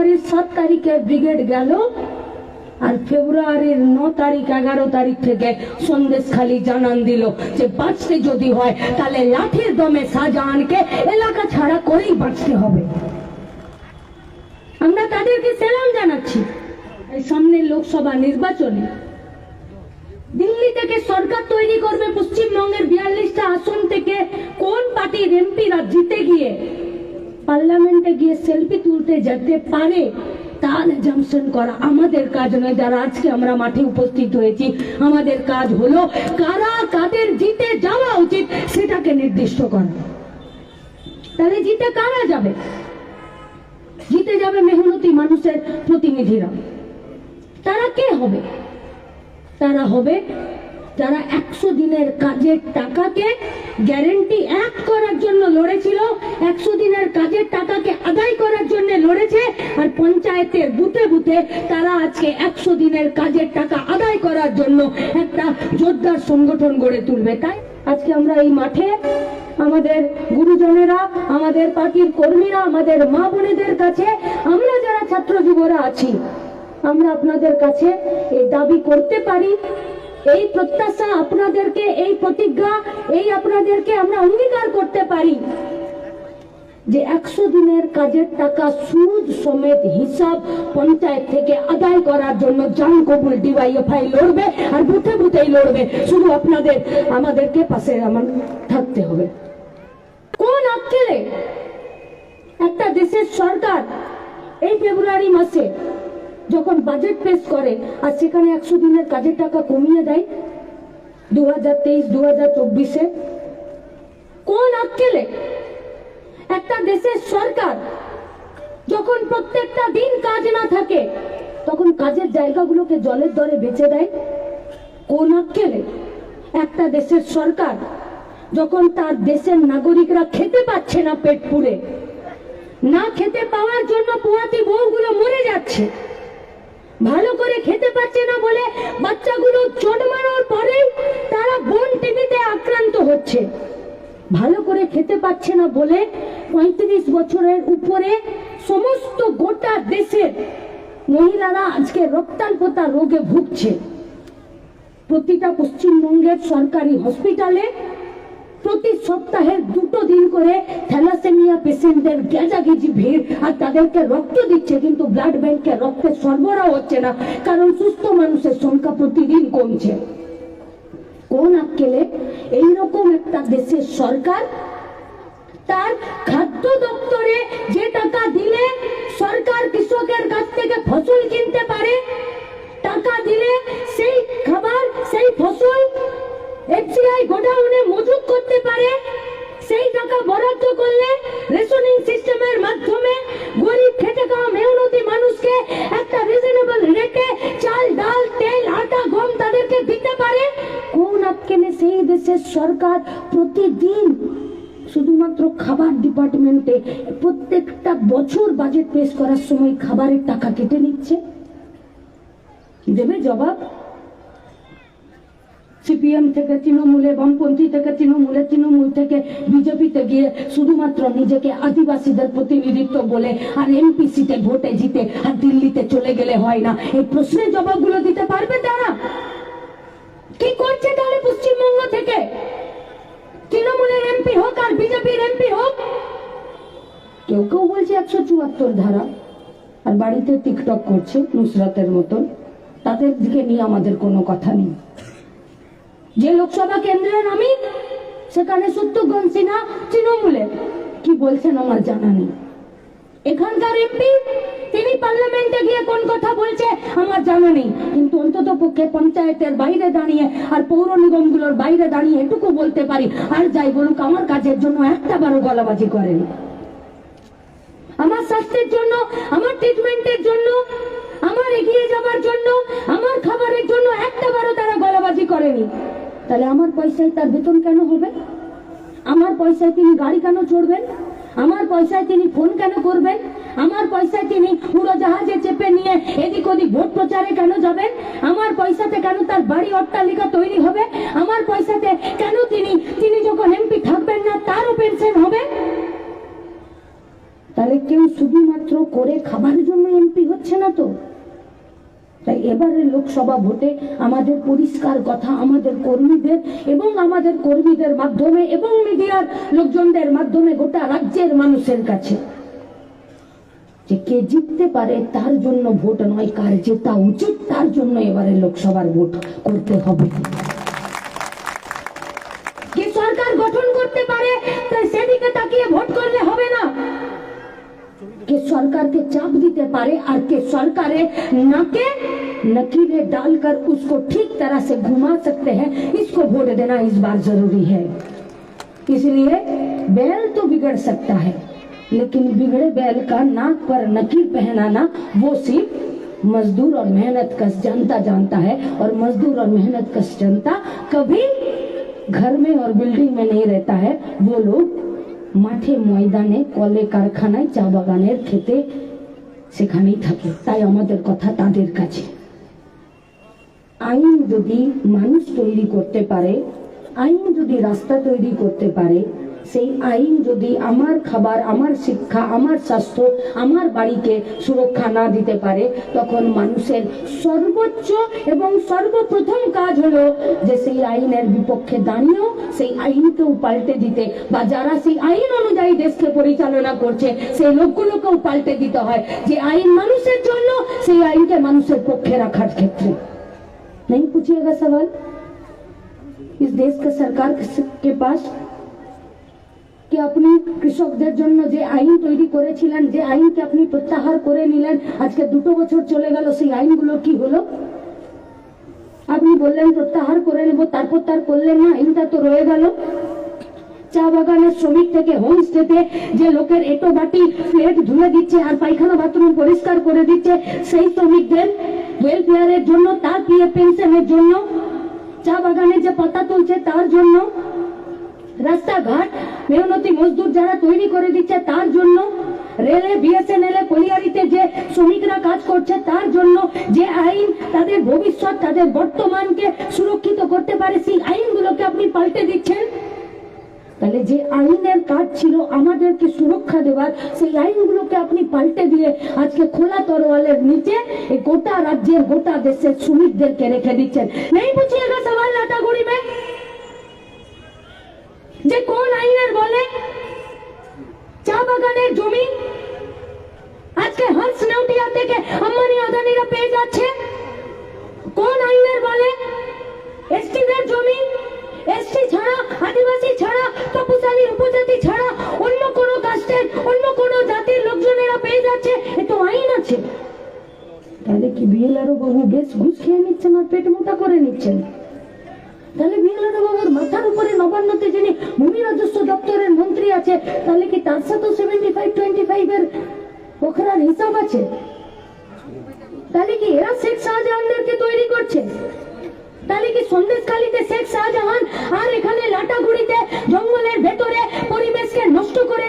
ফেব্রুয়ারির সাত তারিখে ব্রিগেড গেল আর ফেব্রুয়ারির ন তারিখ, এগারো তারিখ থেকে সন্দেশ খালি জানান দিল যে বাঁচতে যদি হয়, তাহলে লাঠির দমে শাহজাহানকে এলাকা ছাড়া করেই বাঁচতে হবে। আমরা তাদেরকে সেলাম জানাচ্ছি এই সামনে লোকসভা নির্বাচনে। দিল্লি থেকে সরকার তৈরি করবে পশ্চিমবঙ্গের বিয়াল্লিশটা আসন থেকে কোন পার্টির এমপিরা জিতে গিয়ে পার্লামেন্টে গিয়ে সেলফি তুলতে যেতে পারে, তাহলে জামশন করা। আমাদের কাজ নয়, যারা আজকে আমরা মাঠে উপস্থিত হয়েছি, আমাদের কাজ হলো কারা কাদের জিতে যাওয়া উচিত সেটাকে নির্দিষ্ট করা। তাহলে জিতে কারা যাবে? জিতে যাবে মেহনতি মানুষের প্রতিনিধিরা। তারা কে হবে? তারা হবে যারা একশো দিনের কাজের টাকাকে গ্যারেন্টি এক করার জন্য লড়েছিল। একশো দিনের কাজের টাকাকে আদায় করার জন্য লড়েছে। আর পঞ্চায়েতের বুথে বুথে তারা আজকে একশো দিনের কাজের টাকা আদায় করার জন্য একটা জোরদার সংগঠন গড়ে তুলবে। তাই আজকে আমরা এই মাঠে আমাদের গুরুজনেরা, আমাদের পার্টির কর্মীরা, আমাদের মা বোনেদের কাছে, আমরা যারা ছাত্র যুবরা আছি, আমরা আপনাদের কাছে এই দাবি করতে পারি। এই প্রত্যাশা এই আপনাদেরকে আমরা অঙ্গীকার করতে পারি যে একশো দিনের কাজের টাকা সুদ সমেত হিসাব পঞ্চায়েত থেকে আদায় করার জন্য জান কবুল ডিওয়াইএফআই লড়বে আর বুথে বুথেই লড়বে। শুধু আপনাদের, আমাদেরকে পাশে আমার থাকতে হবে। কোন আক্কেলে একটা দেশের সরকার এই ফেব্রুয়ারি মাসে যখন বাজেট পেশ করে আর সেখানে একশো দিনের কাজের টাকা কমিয়ে দেয় দু হাজার তেইশ দু হাজার চব্বিশে কোন আক্কেলে একটা দেশের সরকার যখন প্রত্যেকটা দিন কাজ না থাকে, তখন কাজের জায়গাগুলোকে জলের দরে বেচে দেয়? কোন আক্কেলে একটা দেশের সরকার যখন তার দেশের নাগরিকরা খেতে পাচ্ছে না পেট পুরে না খেতে পাওয়ার জন্য পোয়াতি বউগুলো মরে যাচ্ছে? ভালো করে খেতে পারছে না বলে বাচ্চাগুলো জন্মানোর পরে তারা বোন টিভিতে আক্রান্ত হচ্ছে। ভালো করে খেতে পাচ্ছে না বলে পঁয়ত্রিশ বছরের উপরে সমস্ত গোটা দেশের মহিলারা আজকে রক্তাল্পতা রোগে ভুগছে। প্রতিটা পশ্চিমবঙ্গের সরকারি হসপিটালে প্রতি সপ্তাহে দুটো দিন করে থ্যালাসেমিয়া পেশেন্টদের গেজাগেজি ভিড়, আর তাদেরকে রক্ত দিচ্ছে, কিন্তু ব্লাড ব্যাংকে রক্তের সরবরাহ হচ্ছে না, কারণ সুস্থ মানুষের সংখ্যা প্রতিদিন কমছে। কোন আক্কেলে এইরকম একটা দেশের সরকার তার খাদ্য দপ্তরে যে টাকা দিলে সরকার কৃষকের কাছ থেকে ফসল কিনতে পারে টাকা দিলে সেই খাবার সেই ফসল এফসিআই গোডাউনে মজুত করতে পারে সেই টাকা বরাদ্দ করলে রেশনিং সিস্টেমের মাধ্যমে গরিব খেটে খাওয়া মেহনতি মানুষকে একটা রিজনেবল রেটে চাল ডাল তেল আটা গম তাদেরকে দিতে পারে কোন আটকেনে সেই দেশের সরকার প্রতিদিন শুধুমাত্র খাবার ডিপার্টমেন্টে প্রত্যেকটা বছর বাজেট পেশ করার সময় খাবারের টাকা কেটে নিচ্ছে। দেবে জবাব? সিপিএম থেকে তৃণমূলে বামপন্থী থেকে তৃণমূলে, তৃণমূল থেকে বিজেপিতে গিয়ে শুধুমাত্র নিজেকে আদিবাসীদের প্রতিনিধিত্ব বলে আর এমপি সিটে ভোটে জিতে আর দিল্লিতে চলে গেলে হয় না। এই প্রশ্নের জবাবগুলো দিতে পারবে তারা কি করছে তাহলে পশ্চিমবঙ্গ থেকে তৃণমূলের এমপি হোক আর বিজেপির এমপি হোক কেউ কেউ বলছে একশো চুয়াত্তর ধারা। আর বাড়িতে টিকটক করছে নুসরাতের মতন। তাদের দিকে নিয়ে আমাদের কোনো কথা নেই। যে লোকসভা কেন্দ্রের আমি, সেখানে সত্যগণ সিনহা তৃণমূলের। কি বলছেন আমার জানা নেই। এখানকার এমপি, তিনি পার্লামেন্টে গিয়ে কোন কথা বলছে আমার জানা নেই। কিন্তু অন্তত পক্ষে পঞ্চায়েতের বাইরে দাঁড়িয়ে আর পৌর নিগমগুলোর বাইরে দাঁড়িয়ে এটুকু বলতে পারি। আর যাই বলুক, আমার কাজের জন্য একটা বারো গলাবাজি করেন। আমার স্বাস্থ্যের জন্য, আমার ট্রিটমেন্টের জন্য, আমার এগিয়ে যাবার জন্য, আমার খাবারের জন্য একটা বারো তারা গলাবাজি করেনি। তাহলে আমার পয়সায় তার বেতন কেন হবে? আমার পয়সায় তিনি গাড়ি কেন চড়বেন? আমার পয়সায় তিনি ফোন কেন করবেন? আমার পয়সায় তিনি উড়োজাহাজে চেপে নিয়ে এদিক ওদিক ভোট প্রচারে কেন যাবেন? আমার পয়সাতে কেন তার বাড়ি অট্টালিকা তৈরি হবে? আমার পয়সাতে কেন তিনি তিনি যখন করে খাবার জন্য এমপি হচ্ছে না তো? তাই এবারে লোকসভা ভোটে আমাদের পরিষ্কার কথা আমাদের কর্মীদের এবং আমাদের কর্মীদের মাধ্যমে এবং মিডিয়ার লোকজনদের মাধ্যমে গোটা রাজ্যের মানুষের কাছে। যে কে জিততে পারে তার জন্য ভোট নয়, কার জেতা উচিত তার জন্য এবারে লোকসভার ভোট করতে হবে। কে সরকার গঠন করতে পারে সেদিকে তাকিয়ে ভোট কে সরকারকে চাপ দিতে পারে আর কে सरकारें नाके नकीले डालकर उसको ठीक तरह से घुमा सकते हैं इसको वोट देना इस बार जरूरी है इसलिए बैल तो बिगड़ सकता है लेकिन बिगड़े बैल का नाक पर नकील पहनाना वो सिर्फ मजदूर और मेहनत कश जनता जानता है और मजदूर और मेहनत कश जनता कभी घर में और बिल्डिंग में नहीं रहता है वो लोग মাঠে ময়দানে কলে কারখানায় চা বাগানের খেতে সেখানেই থাকে। তাই আমাদের কথা তাদের কাছে। আইন যদি মানুষ তৈরি করতে পারে, আইন যদি রাস্তা তৈরি করতে পারে সেই আইন যদি আমার খাবার আমার শিক্ষা আমার স্বাস্থ্য আমার বাড়িকে সুরক্ষা না দিতে পারে তখন মানুষের সর্বোচ্চ এবং সর্বপ্রথম কাজ হলো যে সেই আইনের বিপক্ষে দাঁড়িয়েও সেই আইনকেও পাল্টে দিতে বা যারা সেই আইন অনুযায়ী দেশকে পরিচালনা করছে সেই লোকগুলোকেও পাল্টে দিতে হয় যে আইন মানুষের জন্য সেই আইনকে মানুষের পক্ষে রাখার ক্ষেত্রে नहीं पूछिएगा सवाल इस देश का सरकार के पास কি আপনি কৃষকদের জন্য যে আইন তৈরি করেছিলেন, যে আইনকে আপনি প্রত্যাহার করে নিলেন, আজকে দুটো বছর চলে গেল, সেই আইনগুলো কি হলো? আপনি বললেন প্রত্যাহার করে নেব, তারপর তার করলেন না, আইনটা তো রয়ে গেল। চা বাগানের শ্রমিক থেকে হোমস্টেতে যে লোকের এটো বাটি প্লেট ধুয়ে দিচ্ছে আর পায়খানা বাথরুম পরিষ্কার করে দিচ্ছে, সেই শ্রমিকদের ওয়েলফেয়ারের জন্য, তার পিএ পেনশনের জন্য, চা বাগানে যে পাতা তুলছে, তার জন্য রাস্তাঘাট মেহনতি মজদুর যারা তৈরি করে দিচ্ছে তার জন্য রেলে, বিএসএনএল এ কলিয়ারিতে যে শ্রমিকরা কাজ করছে তার জন্য যে আইন তাদের ভবিষ্যৎ, তাদের বর্তমানকে সুরক্ষিত করতে পারে, সেই আইনগুলোকে আপনি পাল্টে দিচ্ছেন। তাহলে যে আইনের কাজ ছিল আমাদেরকে সুরক্ষা দেওয়ার, সেই আইনগুলোকে আপনি পাল্টে দিয়ে আজকে খোলা তরোয়ালের নিচে গোটা রাজ্যের, গোটা দেশের শ্রমিকদেরকে রেখে দিচ্ছেন। নেই বুঝিয়েগা সওয়াল যে কোন চা বাগানের জমি? আজকে হর্ষ নেউটিয়া থেকে আম্বানি আদানিরা পেয়ে যাচ্ছে। কোন আইনের বলে? এসটিদের জমি? এসটি ছাড়া আদিবাসী আছে, তাহলে কি তার সাথেও সেভেন্টি ফাইভ টোয়েন্টি ফাইভ এর ওখানার হিসাব আছে? তাহলে কি এরা শেখ শাহজাহানদেরকে তৈরি করছে? তাহলে কি সন্দেশ সন্দেশখালীতে শেখ শাহজাহান আর এখানে লাটাগুড়িতে জঙ্গলের ভেতরে পরিবেশকে নষ্ট করে